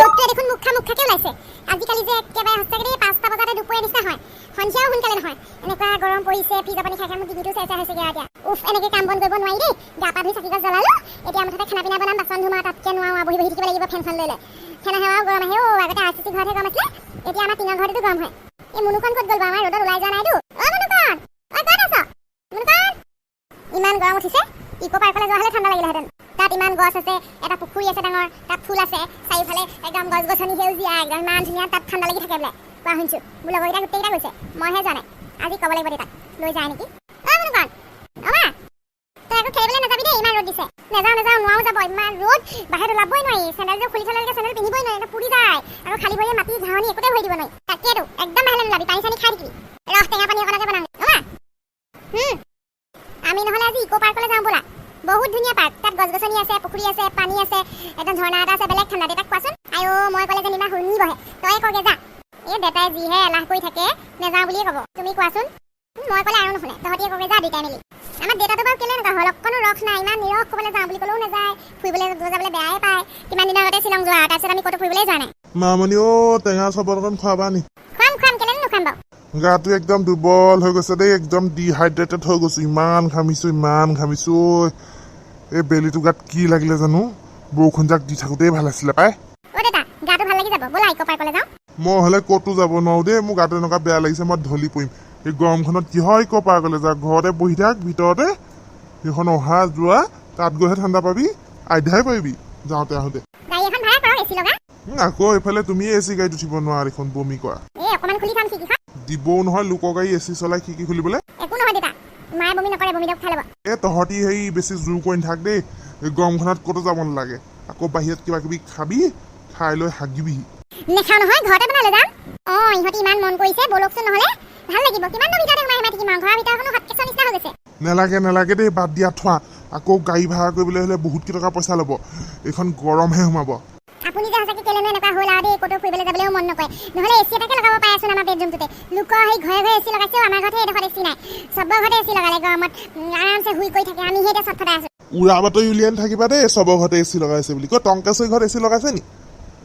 ৰ'দটোৱে দেখোন মুখা মুখাকে ওলাইছে। আজিকালি যে একেবাৰে সঁচাকৈ পাঁচটা বজাতে দুপৰীয়া নিচিনা হয়। সন্ধিয়াও সোনকালে নহয়। এনেকুৱা গৰম পৰিছে ফ্ৰিজৰ পানী খাই খাই মোৰ ডিঙিটো চেঁচা হৈছেগৈ এতিয়া। উফ এনেকে কাম বন কৰিব নোৱাৰি দেই। গা পা ধুই চাকি গছ জ্বলালো। এতিয়া মুঠতে খানা পিনা বনাম বাচন ধুম তাতকে নোৱাৰো বহি বহি থাকিব লাগিব ফেনখন লৈ লৈ। ফেন সেৱাও গৰম আহে। অ' আগতে আৰ চি চি ঘৰতহে গৰম আছিলে। এতিয়া আমাৰ টিঙৰ ঘৰতো গৰম হয়। এই মুনুখন ক'ত গ'ল বাৰু আমাৰ ৰ'দত ওলাই যোৱা নাইতো। ইমান গৰম উঠিছে। ইক' পাৰ্কলৈ যোৱা হ'লে ঠাণ্ডা লাগিলেহেঁতেন। ইমান গছ আছে এটা পুখুৰী আছে ডাঙৰ তাত ফুল আছে চাৰিওফালে একদম গছ গছনি সেউজীয়া একদম ইমান ধুনীয়া তাত ঠাণ্ডা লাগি থাকে বোলে। কোৱা শুনিছোঁ মোৰ লগৰকেইটা গোটেইকেইটা গৈছে মইহে যোৱা আজি ক'ব লাগিব তাক লৈ যায় নেকি? খেলিবলৈ নাযাবি দেই ইমান ৰ'দ দিছে। নাযাওঁ নাযাওঁ নোৱাৰো যাব ইমান ৰ'দ বাহিৰত ওলাবই নোৱাৰি চেণ্ডেলযোৰ খুলি থ'লেলৈকে চেণ্ডেল পিন্ধিবই নোৱাৰি পুৰি যায় আৰু খালী ভৰিয়ে মাটি ঘাঁহনি একোতে ভৰি দিব নোৱাৰি। তাকেতো একদম খাই থাকিবি ৰস টেঙা পানী অকণকে বনাম অমা হুম আমি নহ'লে আজি ইক' পাৰ্কলৈ যাওঁ ব'লা বহুত ধুনীয়া পাৰ্ক তাত গছ গছনি আছে পুখুৰী আছে পানী আছে একদম ঝৰ্ণা এটা আছে বেলেগ ঠাণ্ডা দেউতাক কোৱাচোন। আইঅ মই ক'লে যেনিবা শুনিবহে। তই কগে যা। এই দেউতাই যিহে এলাহ কৰি থাকে নেযাওঁ বুলিয়ে ক'ব। তুমি কোৱাচোন? মই ক'লে আৰু নুশুনে। তহঁতিয়ে কগে যা দুইটাই মিলি। আমাৰ দেউতাটো বাৰু কেলে এনেকুৱা হ'ল অকণো ৰস নাই। ইমান নিৰস ক'বলৈ যাওঁ বুলি ক'লেও নাযায়। ফুৰিবলৈ যাবলৈ বেয়াই পায়। কিমান দিনৰ আগতে শ্বিলং যোৱা তাৰপিছত আমি ক'তো ফুৰিবলৈ যোৱা নাই। মামনি অ টেঙা চবত অকণ খোৱাবা নি। খুৱাম খুৱাম। কেলে নুখুৱাম বাৰু? গাটো একদম দুৰ্বল হৈ গৈছে দেই। একদম ডিহাইড্ৰেটেড হৈ গৈছো। ইমান ঘামিছো ইমান ঘামিছো। এই বেলিটো গাত কি লাগিলে জানো? বৰষুণ যাক দি থাকোতেই ভাল আছিলে পাই। মই হ'লে ক'তো যাব নোৱাৰো দেই। মোৰ গাটো এনেকুৱা বেয়া লাগিছে মই ঢলি পৰিম। এই গৰমখনত কিহৰ ইক পাৰ্কলৈ যা? ঘৰতে বহি থাক ভিতৰতে। সেইখন অহা যোৱা তাত গৈহে ঠাণ্ডা পাবি। আধ্যাই পাৰিবি যাওঁতে আহোঁতে। আকৌ এইফালে তুমিয়ে এ চি গাড়ীত উঠিব নোৱাৰা দেখোন বমি কৰা। দিবও নহয় লোকৰ গাড়ী এ চি চলাই কি কি খুলিবলৈ একো নহয় দেউতা মায়ে বমি নকৰে বমি দৰৱ খাই ল'ব। এ তহঁতি হেৰি বেছি জোৰ কৰি নাথাক দেই। গৰমখনত ক'তো যাব নালাগে। আকৌ বাহিৰত কিবা কিবি খাবি খাই লৈ হাগিবিহি নেখাওঁ নহয় ঘৰতে বনাই লৈ যাম। অঁ ইহঁতি ইমান মন কৰিছে ব'লকচোন নহ'লে। ভাল লাগিব কিমাননো ভিতৰতে সোমাই সোমাই থাকিম আৰু ঘৰৰ ভিতৰখনো হটকেছৰ নিচিনা হৈ গৈছে। নেলাগে নেলাগে দেই বাদ দিয়া থোৱা। আকৌ গাড়ী ভাড়া কৰিবলৈ হ'লে বহুত কেইটকা পইচা ল'ব। এইখন গৰমহে সোমাব। আপুনি যে সঁচাকৈ কেলেনো এনেকুৱা হ'ল আৰু দেই ক'তো ফুৰিবলৈ যাবলৈও মন নকৰে। নহ'লে এচি এটাকে লগাব পাৰেচোন আমাৰ বেডৰুমটোতে লোকৰ সেই ঘৰে ঘৰে এচি লগাইছেও আমাৰ ঘৰতহে এইডোখৰত এচি নাই। চবৰ ঘৰতে এচি লগালে গৰমত আৰামছে শুই কৰি থাকে। আমিহে এতিয়া চটফটাই আছোঁ। উৰা বাতৰি উলিয়াই নাথাকিবা দেই চবৰ ঘৰতে এ চি লগাইছে বুলি। কয় টংকেশ্বৰী ঘৰত এ চি লগাইছে নি?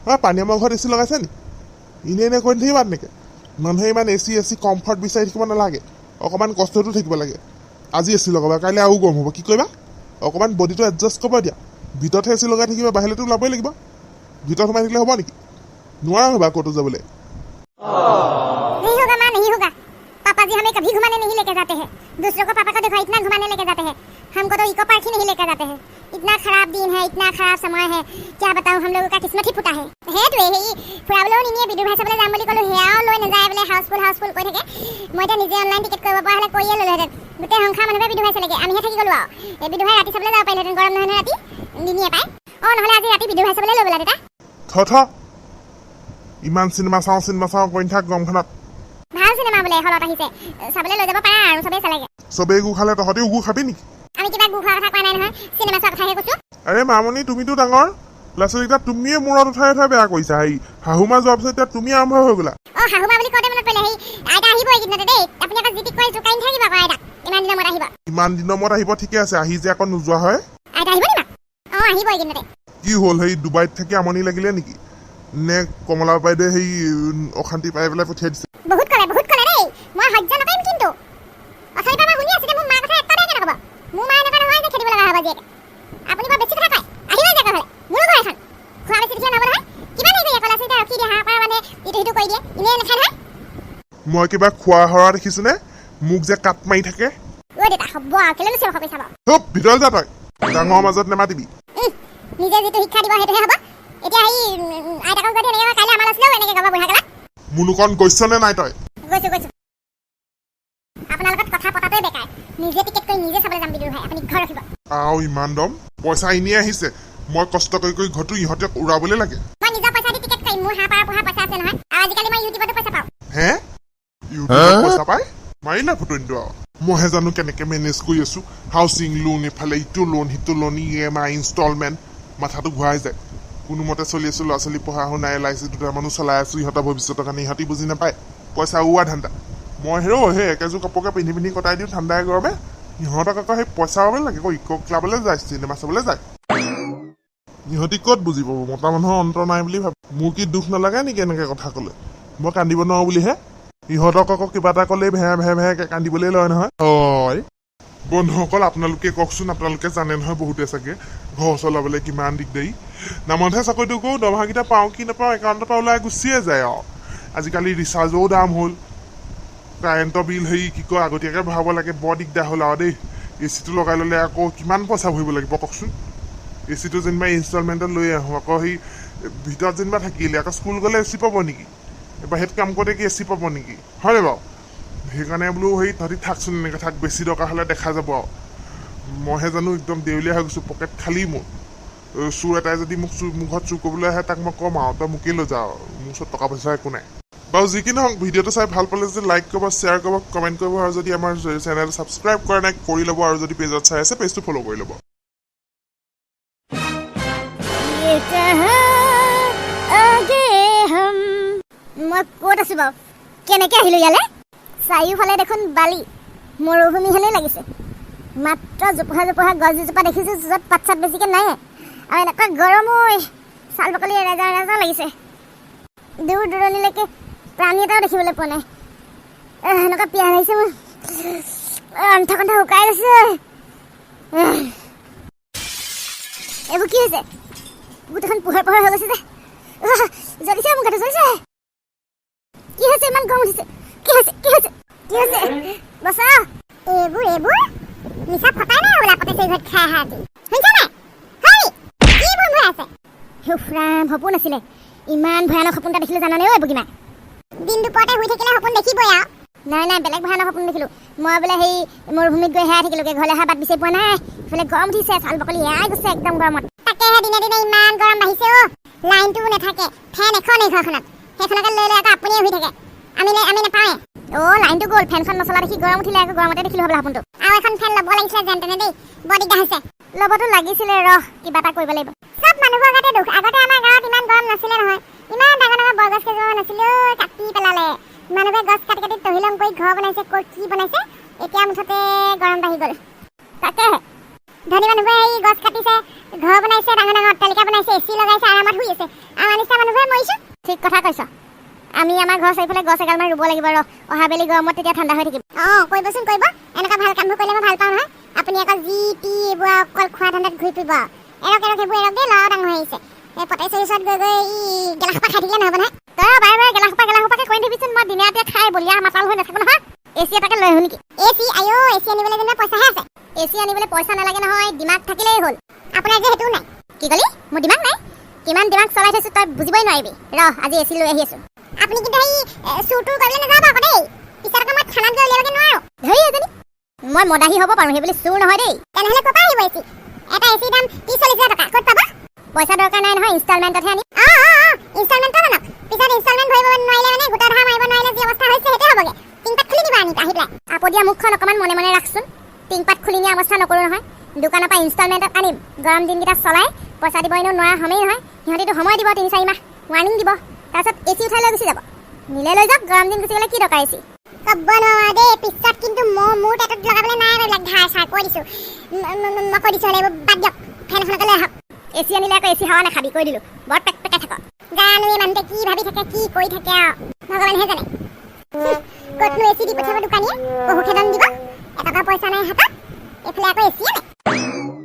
হয় পানীয়ামৰ ঘৰত এ চি লগাইছে নি? এনেই এনেই কৈ নাথাকিবা তেনেকৈ। মানুহে ইমান A C A C comfort বিচাৰি থাকিব নালাগে। অকণমান কষ্টটো থাকিব লাগে। আজি এ চি লগাবা কাইলৈ আৰু গৰম হ'ব। কি কৰিবা? অকণমান বডিটো এডজাষ্ট কৰিব দিয়া। ভিতৰতহে এ চি লগাই থাকিবা বাহিৰতো ওলাবই লাগিব। ভিতৰত সোমাই থাকিলে হ'ব নেকি নোৱাৰা হ'বা ক'তো যাবলৈ नहीं होगा माँ नहीं होगा पापा जी हमें कभी घुमाने नहीं लेके जाते हैं दूसरों को पापा को देखो इतना घुमाने लेके जाते हैं हमको तो इको पार्क ही नहीं लेकर जाते हैं इतना खराब दिन है इतना खराब समय है क्या बताऊं हम लोगों का किस्मत ही फुटा है সেইটোৱে সেই ফুৰাবলৈও নিনিয়ে বিদুৰ ভাই চাবলৈ যাম বুলি ক'লো সেয়াও লৈ নাযায় বোলে হাউচফুল হাউচফুল কৈ থাকে মই এতিয়া নিজে অনলাইন টিকেট কৰিব পৰা হ'লে কৰিয়ে ল'লোহেঁতেন গোটেই সংসাৰ মানুহবোৰে বিদুৰ ভাই চালেগে আমিহে থাকি গ'লো আৰু এই বিদুৰ ভাই ৰাতি চাবলৈ যাব পাৰিলোহেঁতেন গৰম নহয় নহয় ৰাতি নিনিয়ে পায় অঁ নহ'লে আজি ৰাতি বিদুৰ ভাই চাবলৈ লৈ বোলা দেউতা থ থ ইমান চিনেমা চাওঁ চিনেমা চাওঁ কৰি নাথাক গৰমখনত ভাল চিনেমা বোলে হলত আহিছে। চাবলৈ লৈ যাব পাৰা আৰু চবেই চালেগে। চবেই গু খালে তহঁতেও গু খাবি নেকি? আমি কিবা গু খোৱাৰ কথা কোৱা নাই নহয় চিনেমা চোৱাৰ কথাহে কৈছো। আৰে মামনি তুমিতো ডাঙৰ। ল'ৰা ছোৱালীকেইটা তুমিয়ে মূৰত উঠাই উঠাই বেয়া কৰিছা হেৰি শাহুমা যোৱাৰ পিছত এতিয়া তুমি আৰম্ভ হৈ গ'লা। অ শাহুমা বুলি কওঁতে মনত পৰিলে সেই আইতা আহিব এইকেইদিনতে দেই। আপুনি আকৌ জিটিক কৰি জোকাই নাথাকিব আকৌ আইতাক। ইমান দিনৰ মূৰত আহিব। ইমান দিনৰ মূৰত আহিব ঠিকে আছে আহি যে আকৌ নোযোৱা হয়। আইতা আহিব নি মা অ আহিব এইকেইদিনতে কি হ'ল? সেই ডুবাইত থাকি আমনি লাগিলে নেকি? নে কমলা বাইদেৱে সেই অশান্তি পাই পেলাই পঠিয়াই দিছে? বহুত ক'লে বহুত ক'লে দেই। মই সহ্য নকৰিম কিন্তু। অথনিৰ পৰা মই শুনি আছোঁ যে মোৰ মাৰ কথা এটা বেয়াকৈ নক'ব মোৰ মা এনেকুৱা নহয় যে খেদিব লগা হ'ব জীয়েকে। আপুনি বৰ বেছি কথা কয়। আহিব যে ঘৰলৈ মোৰো ঘৰ এখন। খোৱা বেছি দেখিলে নহ'ব নহয় কিমান হেৰি কৰি ক'লা চিন্তা ৰখি দিয়ে হাঁহ পাৰ মানে ইটো সিটো কৰি দিয়ে? এনেই নাখায় নহয়। মই কিবা খোৱা হৰা দেখিছোনে? মোক যে কাট মাৰি থাকে। ঐ দেউতা হ'ব কেলৈ যা তই। ডাঙৰ মাজত নেমাতিবি। নিজে যিটো শিক্ষা দিব সেইটোহে হ'ব। এতিয়া উম, আইতাকক যদি এনেকৈ কাইলৈ আমাৰ আছিলেও এনেকৈ গাব বুঢ়া কালত মুনুকণ গৈছনে নাই তই? গৈছো গৈছো। আপোনাৰ লগত কথা পতাটোৱে বেকাৰ। নিজে টিকেট কৰি নিজে চাবলৈ যাম বিদুৰ ভাই আপুনি ঘৰ ৰাখিব। আও ইমান দম। পইচা এনেই আহিছে। মই কষ্ট কৰি কৰি ঘৰটো ইহঁতে উৰাবলৈ লাগে। মই নিজৰ পইচা দি টিকেট কৰিম মোৰ হাঁহ পাৰ পোহা পইচা আছে নহয়। আৰু আজিকালি মই ইউটিউবতো পইচা পাওঁ। হে? ইউটিউবত পইচা পাই মাৰিলে ফটোটো আৰু মইহে জানো কেনেকে মেনেজ কৰি আছো। হাউচিং লোন এইফালে ইটো লোন সিটো loan E M I instalment মাথাটো ঘূৰাই যায়। কোনোমতে চলি আছো ল'ৰা ছোৱালী পঢ়া শুনা এল আই চি দুটামানো চলাই আছো ইহঁতৰ ভৱিষ্যতৰ কাৰণে ইহঁতি বুজি নাপায়। পইচা উৱা ধান্দা। মই হেৰৌ সেই একেযোৰ কাপোৰকে পিন্ধি পিন্ধি কটাই দিওঁ ঠাণ্ডাই গৰমে। ইহঁতক আকৌ সেই পইচা পাব লাগে আকৌ ইক' ক্লাবলৈ যায় চিনেমা চাবলৈ যায়। ইহঁতি ক'ত বুজি পাব? মতা মানুহৰ অন্তৰ নাই বুলি ভাব মোৰ কি দুখ নালাগে নেকি এনেকে কথা ক'লে? মই কান্দিব নোৱাৰো বুলিহে। ইহঁতক আকৌ কিবা এটা ক'লেই ভেহে ভেহে ভেহে কান্দিবলৈ লয় নহয়। হয় বন্ধুসকল, আপোনালোকে কওকচোন, আপোনালোকে জানে নহয় বহুতে চাগে। ঘৰ চলাবলৈ কিমান দিগদাৰী। নামতহে চাকৰিটো কৰোঁ, দৰমহাকেইটা পাওঁ কি নাপাওঁ, একাউণ্টৰ পৰা ওলাই গুচিয়ে যায় আৰু। আজিকালি ৰিচাৰ্জৰো দাম হ'ল। কাৰেণ্টৰ বিল হেৰি কি কয়, আগতীয়াকৈ ভৰাব লাগে, বৰ দিগদাৰ হ'ল আৰু দেই। এ চিটো লগাই ল'লে আকৌ কিমান পইচা ভৰিব লাগিব, কওকচোন। এ চিটো যেনিবা ইনষ্টলমেণ্টত লৈ আহোঁ, আকৌ সেই ভিতৰত যেনিবা থাকিলে, আকৌ স্কুল গ'লে এ চি পাব নেকি? বাহিৰত কাম কৰোঁতে কি এ চি পাব নেকি? হয়নে বাৰু? সেইকাৰণে বোলো সেই তহঁতি থাকচোন এনেকৈ থাক বেছি দৰকাৰ হ'লে দেখা যাব আৰু। মইহে জানো একদম দেউলীয়া হৈ গৈছোঁ পকেট খালি মোৰ। চোৰ এটাই যদি মোক চুৰ মুখত চোৰ কৰিবলৈ আহে তাক মই ক'ম আৰু তই মোকেই লৈ যাওঁ মোৰ ওচৰত টকা পইচা একো নাই। বাৰু যি কি নহওক ভিডিঅ'টো চাই ভাল পালে যদি লাইক কৰিব শ্বেয়াৰ কৰিব কমেণ্ট কৰিব আৰু যদি আমাৰ চেনেল ছাবস্ক্ৰাইব কৰা নাই কৰি ল'ব আৰু যদি পেজত চাই আছে পেজটো ফ'ল' কৰি ল'ব। ক'ত আছো বাৰু? কেনেকৈ আহিলোঁ ইয়ালৈ? চাৰিওফালে দেখোন বালি। মৰুভূমি হেনেই লাগিছে। মাত্ৰ জোপোহা জোপোহা গছ দুজোপা দেখিছো, য'ত পাত চাত বেছিকে নাই আৰু এনেকুৱা গৰম ঐ, ছাল বাকলি এৰাজা এৰাজা লাগিছে। দূৰ দূৰণিলৈকে প্ৰাণী এটাও দেখিবলৈ পোৱা নাই। এনেকুৱা পিয়াহ লাগিছে মোৰ। অন্থ কণ্ঠ শুকাই গৈছে। এইবোৰ কি হৈছে? গোটেইখন পোহৰ পোহৰ হৈ গৈছে যে। জ্বলিছে মোৰ গাটো, জ্বলিছে। কি হৈছে? ইমান গৰম উঠিছে। সপোন আছিলে ইমান ভয়ানক সপোন এটা দেখিলো জানানে ঐ বুগিমা দিন দুপৰতে শুই থাকিলে সপোন দেখিবই আৰু নাই নাই বেলেগ ভয়ানক সপোন দেখিলো মই বোলে সেই মৰুভূমিত গৈ হেৰাই থাকিলোগে ঘৰলৈ অহা বাট বিচাৰি পোৱা নাই ইফালে গৰম উঠিছে চাল বাকলি এৰাই গৈছে একদম গৰমত তাকেহে দিনে দিনে ইমান গৰম বাঢ়িছে অ লাইনটোও নাথাকে ফেন এখন এই ঘৰখনত সেইখনকে লৈ লৈ আকৌ আপুনিয়ে শুই থাকে আমি নে- আমি নাপাওঁৱে লাইনটো গ'ল ফেনখন নচলা দেখি গৰম উঠিলে আকৌ গৰমতে দেখিলো হ'বলা সপোনটো আৰু এখন ফেন ল'ব লাগিছিলে যেন তেনে দেই বৰ দিগদাৰ হৈছে ল'বতো লাগিছিলে ৰহ কিবা এটা কৰিব লাগিব। চব মানুহৰ গাতে দুখ। আগতে আমাৰ গাঁৱত ইমান গৰম নাছিলে নহয়। ইমান ডাঙৰ ডাঙৰ বৰগছ কেইজোপা নাছিলে কাটি পেলালে। মানুহে গছ কাটি কাটি তহিলং কৰি ঘৰ বনাইছে ক'ত কি বনাইছে এতিয়া মুঠতে গৰম বাঢ়ি গ'ল। তাকেহে। ধনী মানুহবোৰে এই গছ কাটিছে ঘৰ বনাইছে ডাঙৰ ডাঙৰ অট্টালিকা বনাইছে এচি লগাইছে আৰামত শুই আছে। আমাৰ নিচিনা মানুহবোৰে মৰিছো। ঠিক কথা কৈছ। আমি আমাৰ ঘৰ চাৰিফালে গছ এগাল মান ৰুব লাগিব ৰ। অহা বেলি গৰমত তেতিয়া ঠাণ্ডা হৈ থাকিব অঁ কৰিবচোন কৰিব। এনেকুৱা ভাল কামবোৰ কৰিলে মই ভাল পাওঁ নহয়। আপুনি আকৌ যি টি এইবোৰ অকল খোৱা ধান্দাত ঘূৰি ফুৰিব। এৰক এৰক সেইবোৰ এৰক দেই ল'ৰাও ডাঙৰ হৈ আহিছে। এই পটাইছৰ ওচৰত গৈ গৈ ই গেলা সোপা খাই থাকিলে নহ'ব নহয়। তই বাৰে বাৰে গেলা সোপা গেলা সোপাকে কৰি থাকিবিচোন মই দিনে ৰাতিয়ে খাই বলিয়া মাতাল হৈ নাথাকো নহয়। এ চি এটাকে লৈ আহো নেকি? এ চি আইঅ এ চি আনিবলৈ যেনিবা পইচাহে আছে। এ চি আনিবলৈ পইচা নালাগে নহয় দিমাগ থাকিলেই হ'ল। আপোনাৰ যে সেইটোও নাই। কি ক'লি? মোৰ দিমাগ নাই। কিমান দিমাগ চলাই থৈছো তই বুজিবই নোৱাৰিবি। ৰ আজি এ চি লৈ আহি আছো। আপুনি কিন্তু সেই চুৰটো কৰিবলৈ নাযাব আকৌ দেই। পিছত আকৌ মই থানাত গৈ উলিয়াবগৈ নোৱাৰো। ধৰি এজনী। মই মদাহী হ'ব পাৰোঁ সেই বুলি চুৰ নহয় দেই। তেনেহ'লে ক'ৰ পৰা আহিব এ চি? এটা এ চিৰ দাম ত্ৰিছ চল্লিছ হাজাৰ টকা। ক'ত পাবা? পইচা দৰকাৰ নাই নহয় ইনষ্টলমেণ্টতহে আনিম। অঁ অঁ অঁ ইনষ্টলমেণ্টত আনক। পিছত ইনষ্টলমেণ্ট ভৰিব নোৱাৰিলে মানে গোটৰ ধাৰ মাৰিব নোৱাৰিলে যি অৱস্থা হৈছে সেইটোৱে হ'বগৈ। টিংপাত খুলি দিবা আনি আহি পেলাই। আপদীয়া মুখখন অকণমান মনে মনে ৰাখচোন। টিংপাত খুলি নিয়া অৱস্থা নকৰোঁ নহয়। দোকানৰ পৰা ইনষ্টলমেণ্টত আনিম। গৰম দিনকেইটা চলাই পইচা দিব এনেও নোৱাৰা হমেই নহয়। সিহঁতিতো সময় দিব তিনি চাৰি মাহ। ৱাৰ্ণিং দিব। তাৰপিছত এ চি উঠাই লৈ গুচি যাব। নিলে লৈ যাওক গৰম দিন গুচি গ'লে কি দৰকাৰ এ চি ক'ব নোৱাৰো দেই পিছত কিন্তু মই মোৰ পেটত লগাবলৈ নাই এইবিলাক ধাৰ চাৰ কৈ দিছোঁ। মই কৈ দিছোঁ এইবোৰ বাদ দিয়ক। ফেন এখনকে লৈ আহক। এ চি আনিলে আকৌ এ চি হাৱা নাখাবি কৈ দিলোঁ। বৰ পেক পেকাই থাকক জানো এই মানুহটোৱে কি ভাবি থাকে কি কৰি থাকে আৰু। ভগৱানেহে জানে। ক'তনো এ চি দি পঠিয়াব দোকানীয়ে? বহু খেদন দিব। এটকা পইচা নাই হাতত। এইফালে আকৌ এ চি আনে